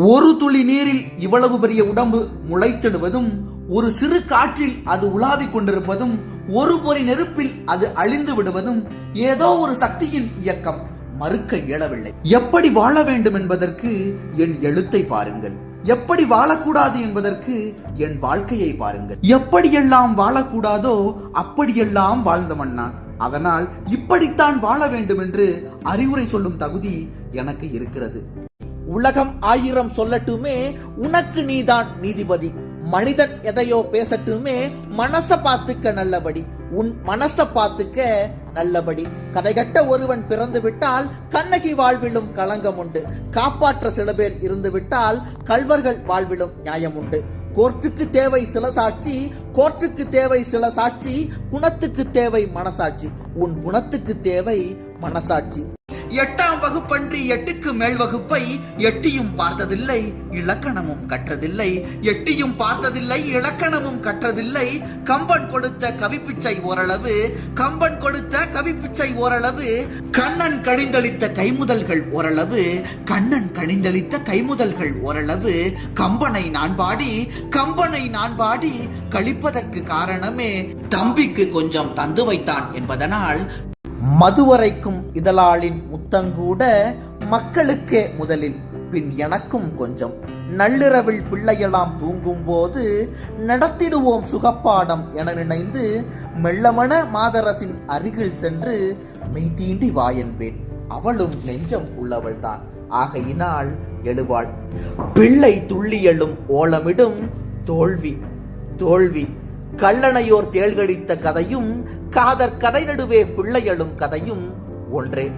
ஒரு துளி நீரில் இவ்வளவு பெரிய உடம்பு முளைத்திடுவதும் ஒரு சிறு காற்றில் அது உலாவிக் கொண்டிருப்பதும் ஒரு பொறி நெருப்பில் அது அழிந்து விடுவதும் ஏதோ ஒரு சக்தியின் இயக்கம். மறுக்க இயலவில்லை. எப்படி வாழ வேண்டும் என்பதற்கு என் எழுத்தை பாருங்கள். எப்படி வாழக்கூடாது என்பதற்கு என் வாழ்க்கையை பாருங்கள். எப்படியெல்லாம் வாழக்கூடாதோ அப்படியெல்லாம் வாழ்ந்தவன் நான் அதனால் இப்படித்தான் வாழ வேண்டும் என்று அறிவுரை சொல்லும் தகுதி எனக்கு இருக்கிறது. உலகம் ஆயிரம் சொல்லட்டுமே உனக்கு நீதான் நீதிபதி. மனிதன் எதையோ பேசட்டுமே மனச பார்த்துக்க நல்லபடி. உன் மனச பார்த்துக்க நல்லபடி. கதைகட்ட ஒருவன் பிறந்து விட்டால் கண்ணகி வாழ்விலும் களங்கம் உண்டு. காப்பாற்ற சில பேர் இருந்து விட்டால் கள்வர்கள் வாழ்விலும் நியாயம் உண்டு. கோர்ட்டுக்கு தேவை சில சாட்சி கோர்ட்டுக்கு தேவை சில சாட்சி குணத்துக்கு தேவை மனசாட்சி. உன் குணத்துக்கு தேவை மனசாட்சி. எட்டாம் வகுப்பன்றி எட்டுக்கு மேல் வகுப்பை எட்டியும் பார்த்ததில்லை இலக்கணமும் கற்றதில்லை. எட்டியும் பார்த்ததில்லை இலக்கணமும் கற்றதில்லை. கம்பன் கொடுத்த கவிப்பிச்சை ஓரளவு கம்பன் கொடுத்த கவிப்பிச்சை ஓரளவு. கண்ணன் கணிந்தளித்த கைமுதல்கள் ஓரளவு கண்ணன் கணிந்தளித்த கைமுதல்கள் ஓரளவு. கம்பனை நான் பாடி கம்பனை நான் பாடி கழிப்பதற்கு காரணமே தம்பிக்கு கொஞ்சம் தந்து வைத்தான் என்பதனால் மதுவரைக்கும் இதழாளின் முத்தங்கூட மக்களுக்கே முதலில் பின் எனக்கும் கொஞ்சம். நள்ளிரவில் பிள்ளையெல்லாம் தூங்கும் போது நடத்திடுவோம் சுகப்பாடம் என நினைந்து மெல்லமன மாதரசின் அருகில் சென்று மெய்தீண்டி தீண்டி வாயன்பேன். அவளும் நெஞ்சம் உள்ளவள்தான். ஆகையினால் எழுவாள். பிள்ளை துள்ளி எழும் ஓலமிடும் தோல்வி தோல்வி கல்லணையோர் தேள்கடித்த கதையும் காதற் கதை நடுவே பிள்ளையழும் கதையும் ஒன்றே.